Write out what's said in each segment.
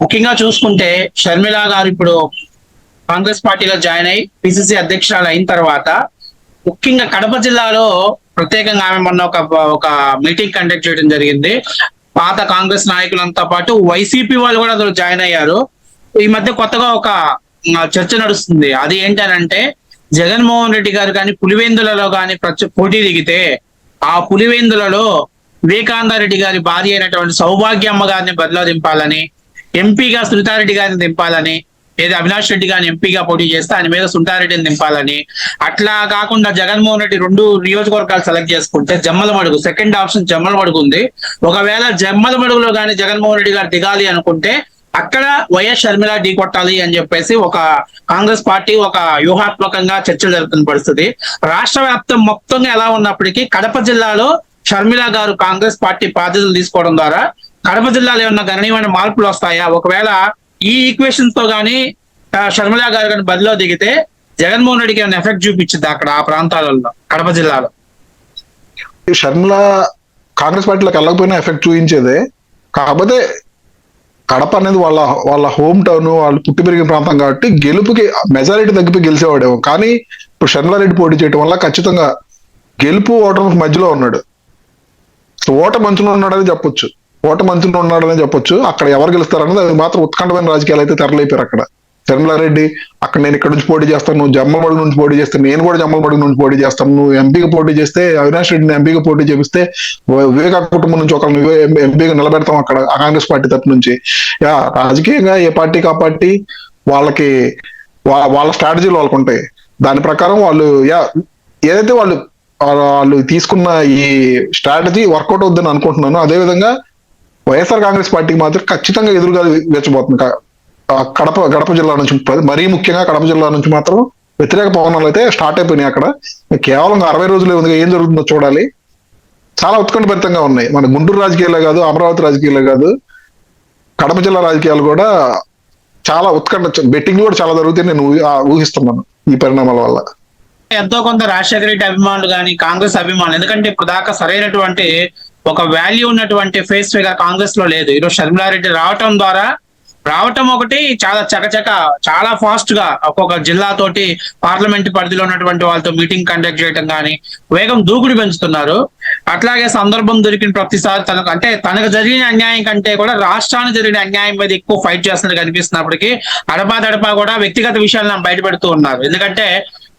ముఖ్యంగా చూసుకుంటే షర్మిల గారు ఇప్పుడు కాంగ్రెస్ పార్టీలో జాయిన్ అయి పిసిసి అధ్యక్షురాలు అయిన తర్వాత ముఖ్యంగా కడప జిల్లాలో ప్రత్యేకంగా ఆమె మొన్న ఒక ఒక మీటింగ్ కండక్ట్ చేయడం జరిగింది. పాత కాంగ్రెస్ నాయకులంతా పాటు వైసీపీ వాళ్ళు కూడా అందులో జాయిన్ అయ్యారు. ఈ మధ్య కొత్తగా ఒక చర్చ నడుస్తుంది. అది ఏంటనంటే జగన్మోహన్ రెడ్డి గారు కానీ పులివెందులలో కానీ ప్రతి పోటీ దిగితే ఆ పులివెందులలో వివేకానందరెడ్డి గారి భార్య అయినటువంటి సౌభాగ్యమ్మ గారిని బదిలో దింపాలని ఎంపీగా సునీతారెడ్డి గారిని దింపాలని ఏది అవినాష్ రెడ్డి గారిని ఎంపీగా పోటీ చేస్తే ఆయన మీద సుంటారెడ్డిని దింపాలని. అట్లా కాకుండా జగన్మోహన్ రెడ్డి రెండు నియోజకవర్గాలు సెలెక్ట్ చేసుకుంటే జమ్మల మడుగు సెకండ్ ఆప్షన్ జమ్మల మడుగు ఉంది. ఒకవేళ జమ్మల మడుగులో కానీ జగన్మోహన్ రెడ్డి గారు దిగాలి అనుకుంటే అక్కడ వైఎస్ షర్మిల ఢీ కొట్టాలి అని చెప్పేసి ఒక కాంగ్రెస్ పార్టీ ఒక వ్యూహాత్మకంగా చర్చలు జరుగుతున్న పరిస్థితి. రాష్ట్ర వ్యాప్తం మొత్తంగా ఎలా ఉన్నప్పటికీ కడప జిల్లాలో షర్మిల గారు కాంగ్రెస్ పార్టీ బాధ్యతలు తీసుకోవడం ద్వారా కడప జిల్లాలో ఏమన్నా గణనీయమైన మార్పులు వస్తాయా? ఒకవేళ ఈ ఈక్వేషన్స్తో గానీ షర్మిల గారు కానీ బదిలో దిగితే జగన్మోహన్ రెడ్డికి ఏమైనా ఎఫెక్ట్ చూపించింది అక్కడ ఆ ప్రాంతాలలో కడప జిల్లాలో? ఈ షర్మిల కాంగ్రెస్ పార్టీలోకి వెళ్ళకపోయినా ఎఫెక్ట్ చూపించేదే. కాకపోతే కడప అనేది వాళ్ళ వాళ్ళ హోమ్ టౌన్ వాళ్ళు పుట్టి పెరిగిన ప్రాంతం కాబట్టి గెలుపుకి మెజారిటీ తగ్గిపోయి గెలిచేవాడేమో. కానీ ఇప్పుడు షర్మిలారెడ్డి పోటీ చేయడం వల్ల ఖచ్చితంగా గెలుపు ఓటమి మధ్యలో ఉన్నాడు. ఓట మంచులో ఉన్నాడని చెప్పొచ్చు. ఓట మంచులో ఉన్నాడని చెప్పొచ్చు. అక్కడ ఎవరు గెలుస్తారన్నది అది మాత్రం ఉత్కంఠమైన రాజకీయాలు అయితే తెరలేపారు అక్కడ. తిరుమలారెడ్డి అక్కడ నేను ఇక్కడ నుంచి పోటీ చేస్తాను నువ్వు జమ్మలమడుగు నుంచి పోటీ చేస్తే నేను కూడా జమ్మలమడుగు నుంచి పోటీ చేస్తాను నువ్వు ఎంపీగా పోటీ చేస్తే అవినాష్ రెడ్డిని ఎంపీగా పోటీ చేపిస్తే వివేకా కుటుంబం నుంచి ఒక ఎంపీగా నిలబెడతాం అక్కడ కాంగ్రెస్ పార్టీ తరపు నుంచి. యా రాజకీయంగా ఏ పార్టీకి ఆ పార్టీ వాళ్ళకి వాళ్ళ స్ట్రాటజీలు వాళ్ళకు ఉంటాయి. దాని ప్రకారం వాళ్ళు యా ఏదైతే వాళ్ళు వాళ్ళు తీసుకున్న ఈ స్ట్రాటజీ వర్కౌట్ అవుద్దని అనుకుంటున్నాను అదే విధంగా వైఎస్ఆర్ కాంగ్రెస్ పార్టీకి మాత్రం ఖచ్చితంగా ఎదురుగా వెచ్చబోతుంది కడప కడప జిల్లా నుంచి మరీ ముఖ్యంగా కడప జిల్లా నుంచి మాత్రం వ్యతిరేక పవనాలు అయితే స్టార్ట్ అయిపోయినాయి అక్కడ. కేవలం అరవై రోజులే ఉంది. ఏం జరుగుతుందో చూడాలి. చాలా ఉత్కంఠభరితంగా ఉన్నాయి. మన గుంటూరు రాజకీయాలే కాదు అమరావతి రాజకీయాలే కాదు కడప జిల్లా రాజకీయాలు కూడా చాలా ఉత్కంఠ బెట్టింగ్ కూడా చాలా జరుగుతాయి. నేను ఊహిస్తున్నాను ఈ పరిణామాల వల్ల. ఎంతో కొంత రాజశేఖర రెడ్డి అభిమానులు కానీ కాంగ్రెస్ అభిమానులు ఎందుకంటే ఇప్పుడు దాకా సరైనటువంటి ఒక వాల్యూ ఉన్నటువంటి ఫేస్ ఫిగర్ కాంగ్రెస్లో లేదు. ఈరోజు షర్మిలారెడ్డి రావటం ద్వారా రావటం ఒకటి చాలా చకచక చాలా ఫాస్ట్గా ఒక్కొక్క జిల్లాతోటి పార్లమెంట్ పరిధిలో ఉన్నటువంటి వాళ్ళతో మీటింగ్ కండక్ట్ చేయడం కానీ వేగం దూకుడు పెంచుతున్నారు. అట్లాగే సందర్భం దొరికిన ప్రతిసారి తనకు అంటే తనకు జరిగిన అన్యాయం కంటే కూడా రాష్ట్రానికి జరిగిన అన్యాయం మీద ఎక్కువ ఫైట్ చేస్తున్నట్టు కనిపిస్తున్నప్పటికీ అడపా దడపా కూడా వ్యక్తిగత విషయాలను బయట పెడుతూ ఉన్నారు. ఎందుకంటే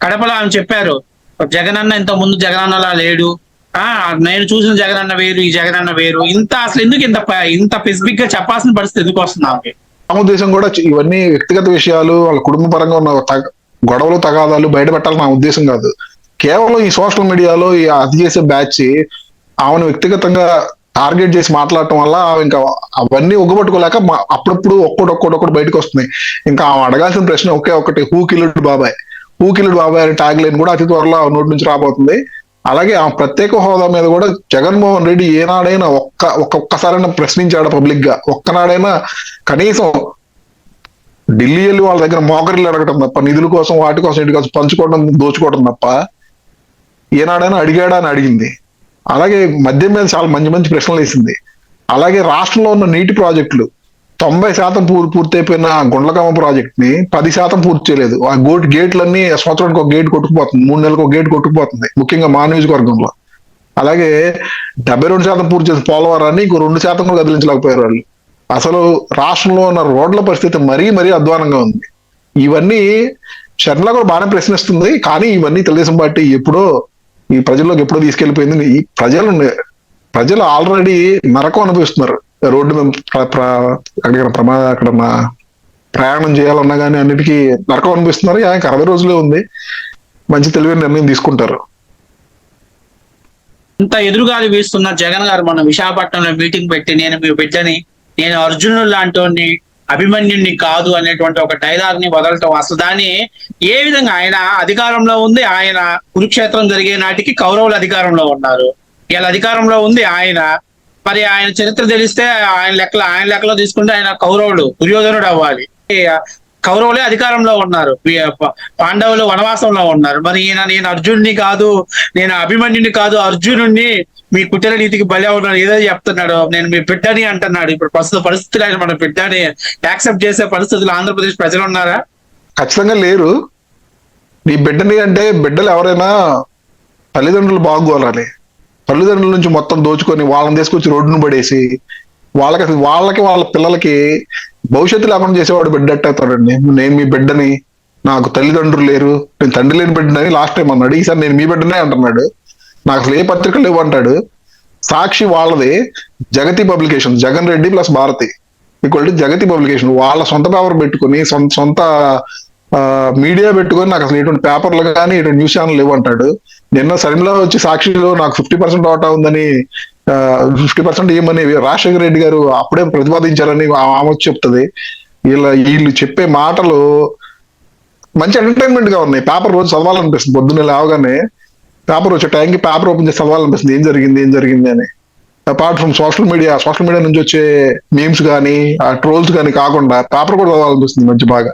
కడపలో ఆమె చెప్పారు జగనన్న ఇంత ముందు జగనన్నలా లేడు ఆ నేను చూసిన జగనన్న వేరు ఈ జగనన్న వేరు. ఇంత అసలు ఎందుకు ఇంత ఇంత స్పెసిఫిక్గా చెప్పాల్సిన పరిస్థితి ఎందుకు వస్తుంది ఉద్దేశం కూడా ఇవన్నీ వ్యక్తిగత విషయాలు వాళ్ళ కుటుంబ పరంగా ఉన్న తగ- గొడవలు తగాదాలు బయట పెట్టాలని నా ఉద్దేశం కాదు. కేవలం ఈ సోషల్ మీడియాలో ఈ అది చేసే బ్యాచ్ ఆమెను వ్యక్తిగతంగా టార్గెట్ చేసి మాట్లాడటం వల్ల ఇంకా అవన్నీ ఒగ్గబట్టుకోలేక అప్పుడప్పుడు ఒక్కటి ఒక్కటి ఒక్కటి బయటకు వస్తున్నాయి ఇంకా ఆమె అడగాల్సిన ప్రశ్న ఒకే ఒకటి హూ కిల్లుడు బాబాయ్ హూ కిల్లుడు బాబాయ్ అనే ట్యాగ్ లైన్ కూడా అతి త్వరలో నోటి నుంచి రాబోతుంది. అలాగే ఆ ప్రత్యేక హోదా మీద కూడా జగన్మోహన్ రెడ్డి ఏనాడైనా ఒక్క ఒక్కొక్కసారైనా ప్రశ్నించాడు పబ్లిక్గా ఒక్కనాడైనా కనీసం ఢిల్లీ వెళ్ళి వాళ్ళ దగ్గర మోకరిల్లు అడగటం తప్ప నిధుల కోసం వాటి కోసం ఇటు కోసం పంచుకోవడం దోచుకోవడం తప్ప ఏనాడైనా అడిగాడా అని అడిగింది. అలాగే మద్యం మీద చాలా మంచి మంచి ప్రశ్నలు వేసింది. అలాగే రాష్ట్రంలో ఉన్న నీటి ప్రాజెక్టులు తొంభై శాతం పూర్ పూర్తయిపోయిన గుండ్లకమ్మ ప్రాజెక్ట్ని పది శాతం పూర్తి చేయలేదు. ఆ గోట్ గేట్లన్నీ సంవత్సరానికి ఒక గేట్ కొట్టుకుపోతుంది. మూడు నెలలకు ఒక గేట్ కొట్టుకుపోతుంది. ముఖ్యంగా మా నియోజకవర్గంలో. అలాగే డెబ్బై రెండు శాతం పూర్తి చేసిన పోలవరాన్ని ఇంకో రెండు శాతం కూడా కదిలించలేకపోయారు వాళ్ళు. అసలు రాష్ట్రంలో ఉన్న రోడ్ల పరిస్థితి మరీ మరీ అధ్వానంగా ఉంది. ఇవన్నీ షర్మిల కూడా బాగానే ప్రశ్నిస్తుంది. కానీ ఇవన్నీ తెలుగుదేశం పార్టీ ఎప్పుడో ఈ ప్రజల్లోకి ఎప్పుడో తీసుకెళ్ళిపోయింది ఈ ప్రజలు ప్రజలు ఆల్రెడీ నరకం అనుభవిస్తున్నారు. రోడ్డు మీద అక్కడ ప్రమా అక్కడ మా ప్రయాణం చేయాలన్నా కానీ అన్నిటికీ నరకం అనిపిస్తున్నారు. ఆయనకి అరవై రోజులే ఉంది. మంచి తెలివైన నిర్ణయం తీసుకుంటారు. ఇంత ఎదురుగాలి వీస్తున్న జగన్ గారు మన విశాఖపట్నంలో మీటింగ్ పెట్టి నేను మీ బిడ్డని నేను అర్జునుడు లాంటి అభిమన్యుణ్ణి కాదు అనేటువంటి ఒక డైలాగ్ని వదలటం అసలు దాన్ని ఏ విధంగా ఆయన అధికారంలో ఉంది ఆయన కురుక్షేత్రం జరిగే నాటికి కౌరవులు అధికారంలో ఉన్నారు. ఇలా అధికారంలో ఉంది ఆయన మరి ఆయన చరిత్ర తెలిస్తే ఆయన లెక్కలు ఆయన లెక్కలో తీసుకుంటే ఆయన కౌరవుడు దుర్యోధనుడు అవ్వాలి. కౌరవులే అధికారంలో ఉన్నారు. పాండవులు వనవాసంలో ఉన్నారు. మరి ఈయన నేను అర్జునుడిని కాదు నేను అభిమన్యుని కాదు అర్జునుడిని మీ కుటీర నీతికి బలి అవుతున్నాడు ఏదో చెప్తున్నాడు. నేను మీ బిడ్డని అంటున్నాడు. ఇప్పుడు ప్రస్తుత పరిస్థితులు ఆయన మన బిడ్డని యాక్సెప్ట్ చేసే పరిస్థితులు ఆంధ్రప్రదేశ్ ప్రజలు ఉన్నారా? ఖచ్చితంగా లేరు. నీ బిడ్డని అంటే బిడ్డలు ఎవరైనా తల్లిదండ్రులు బాగోవాలి తల్లిదండ్రుల నుంచి మొత్తం దోచుకొని వాళ్ళని తీసుకొచ్చి రోడ్డును పడేసి వాళ్ళకి అసలు వాళ్ళకి వాళ్ళ పిల్లలకి భవిష్యత్తు లేకుండా చేసేవాడు బిడ్డ ఎట్టవుతాడండి నేను మీ బిడ్డని నాకు తల్లిదండ్రులు లేరు నేను తండ్రి లేని బిడ్డని లాస్ట్ టైం అన్నాడు. ఈసారి నేను మీ బిడ్డనే అంటున్నాడు. నాకు అసలు ఏ పత్రికలు లేవు అంటాడు. సాక్షి వాళ్ళది Jagati publication Jagan Reddy plus Bharati. Equal to Jagati publication. వాళ్ళ సొంత పేపర్ పెట్టుకుని సొంత సొంత మీడియా పెట్టుకొని నాకు అసలు ఇటువంటి పేపర్లు కానీ ఇటువంటి న్యూస్ ఛానల్ లేవు అంటాడు. నిన్న సరిమిలా వచ్చి సాక్షిలో నాకు ఫిఫ్టీ పర్సెంట్ ఓటా ఉందని ఫిఫ్టీ పర్సెంట్ ఇవ్వమని రాజశేఖర రెడ్డి గారు అప్పుడే ప్రతిపాదించారని ఆమె వచ్చి చెప్తుంది. వీళ్ళ వీళ్ళు చెప్పే మాటలు మంచి ఎంటర్టైన్మెంట్గా ఉన్నాయి. పేపర్ రోజు చదవాలనిపిస్తుంది. పొద్దున్న లేవగానే పేపర్ వచ్చే టైంకి పేపర్ ఓపెన్ చేసి చదవాలనిపిస్తుంది. ఏం జరిగింది ఏం జరిగింది అని. Apart from social media social media నుంచి వచ్చే మీమ్స్ కానీ ఆ ట్రోల్స్ కానీ కాకుండా పేపర్ కూడా చదవాలనిపిస్తుంది మంచి బాగా.